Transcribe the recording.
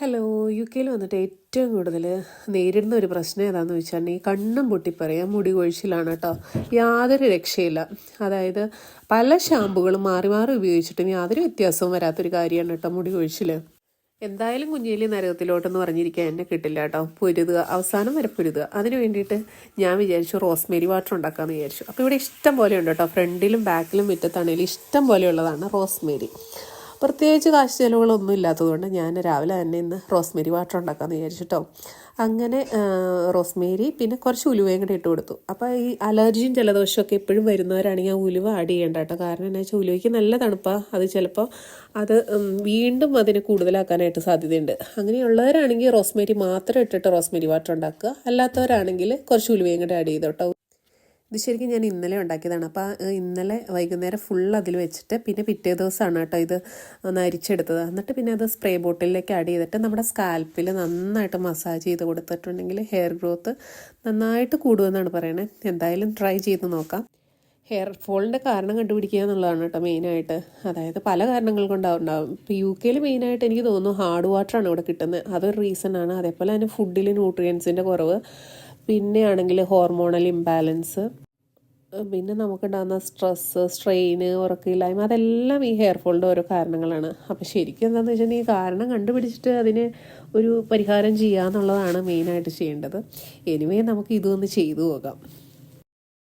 Hello U കെയിൽ വന്നിട്ട് ഏറ്റവും കൂടുതൽ നേരിടുന്ന ഒരു പ്രശ്നം ഏതാണെന്ന് വെച്ചാൽ ഈ കണ്ണും പൊട്ടിപ്പറയാം മുടി കൊഴിച്ചിലാണ് കേട്ടോ യാതൊരു രക്ഷയില്ല. അതായത് പല ഷാമ്പുകളും മാറി മാറി ഉപയോഗിച്ചിട്ടും യാതൊരു വ്യത്യാസവും വരാത്തൊരു കാര്യമാണ് കേട്ടോ മുടി കൊഴിച്ചിൽ എന്തായാലും കുഞ്ഞേലി നരകത്തിലോട്ടെന്ന് പറഞ്ഞിരിക്കാൻ എന്നെ കിട്ടില്ല കേട്ടോ പൊരുതുക അവസാനം വരെ പൊരുതുക. അതിന് വേണ്ടിയിട്ട് ഞാൻ വിചാരിച്ചു റോസ്മേരി വാട്ടർ ഉണ്ടാക്കാമെന്ന് വിചാരിച്ചു. അപ്പോൾ ഇവിടെ ഇഷ്ടം പോലെ ഉണ്ട് കേട്ടോ ഫ്രണ്ടിലും ബാക്കിലും മുറ്റത്താണേലും ഇഷ്ടം പോലെയുള്ളതാണ് റോസ്മേരി. പ്രത്യേകിച്ച് കാശ് ചിലവുകളൊന്നും ഇല്ലാത്തതുകൊണ്ട് ഞാൻ രാവിലെ തന്നെ ഇന്ന് റോസ്മേരി വാട്ടർ ഉണ്ടാക്കാമെന്ന് വിചാരിച്ചിട്ടോ. അങ്ങനെ റോസ്മേരി പിന്നെ കുറച്ച് ഉലുവയും കൂടെ ഇട്ട് കൊടുത്തു. അപ്പോൾ ഈ അലർജിയും ജലദോഷമൊക്കെ എപ്പോഴും വരുന്നവരാണെങ്കിൽ ആ ഉലുവ ആഡ് ചെയ്യേണ്ട കേട്ടോ. കാരണം എന്നാ വെച്ചാൽ ഉലുവയ്ക്ക് നല്ല തണുപ്പാണ് അത് ചിലപ്പോൾ അത് വീണ്ടും അതിനെ കൂടുതലാക്കാനായിട്ട് സാധ്യതയുണ്ട്. അങ്ങനെയുള്ളവരാണെങ്കിൽ റോസ്മേരി മാത്രം ഇട്ടിട്ട് റോസ്മേരി വാട്ടർ ഉണ്ടാക്കുക. അല്ലാത്തവരാണെങ്കിൽ കുറച്ച് ഉലുവയും കൂടെ ആഡ് ചെയ്തോട്ടോ. ഇത് ശരിക്കും ഞാൻ ഇന്നലെ ഉണ്ടാക്കിയതാണ്. അപ്പോൾ ഇന്നലെ വൈകുന്നേരം ഫുൾ അതിൽ വെച്ചിട്ട് പിന്നെ പിറ്റേ ദിവസമാണ് കേട്ടോ ഇത് ഒന്ന് അരിച്ചെടുത്തത്. എന്നിട്ട് പിന്നെ അത് സ്പ്രേ ബോട്ടിലേക്ക് ആഡ് ചെയ്തിട്ട് നമ്മുടെ സ്കാൽപ്പിൽ നന്നായിട്ട് മസാജ് ചെയ്ത് കൊടുത്തിട്ടുണ്ടെങ്കിൽ ഹെയർ ഗ്രോത്ത് നന്നായിട്ട് കൂടുമെന്നാണ് പറയണത് എന്തായാലും ട്രൈ ചെയ്ത് നോക്കാം. ഹെയർ ഫോളിന്റെ കാരണം കണ്ടുപിടിക്കുക എന്നുള്ളതാണ് കേട്ടോ മെയിനായിട്ട് അതായത് പല കാരണങ്ങൾ കൊണ്ടാവും. ഉണ്ടാവും ഇപ്പോൾ യു കെയിൽ മെയിനായിട്ട് എനിക്ക് തോന്നുന്നു ഹാർഡ് വാട്ടറാണ് ഇവിടെ കിട്ടുന്നത്. അതൊരു റീസൺ ആണ്. അതേപോലെ തന്നെ ഫുഡിൽ ന്യൂട്രിയൻസിന്റെ കുറവ്. പിന്നെ ആണെങ്കിൽ ഹോർമോണൽ ഇംബാലൻസ് പിന്നെ നമുക്കുണ്ടാകുന്ന സ്ട്രെസ്സ് സ്ട്രെയിന് ഉറക്കമില്ലായ്മ അതെല്ലാം ഈ ഹെയർ ഫോളിന്റെ ഓരോ കാരണങ്ങളാണ്. അപ്പോൾ ശരിക്കും എന്താണെന്ന് വെച്ചിട്ടുണ്ടെങ്കിൽ ഈ കാരണം കണ്ടുപിടിച്ചിട്ട് അതിന് ഒരു പരിഹാരം ചെയ്യുക എന്നുള്ളതാണ് മെയിനായിട്ട് ചെയ്യേണ്ടത്. എനിവേ നമുക്ക് ഇതൊന്ന് ചെയ്തു പോകാം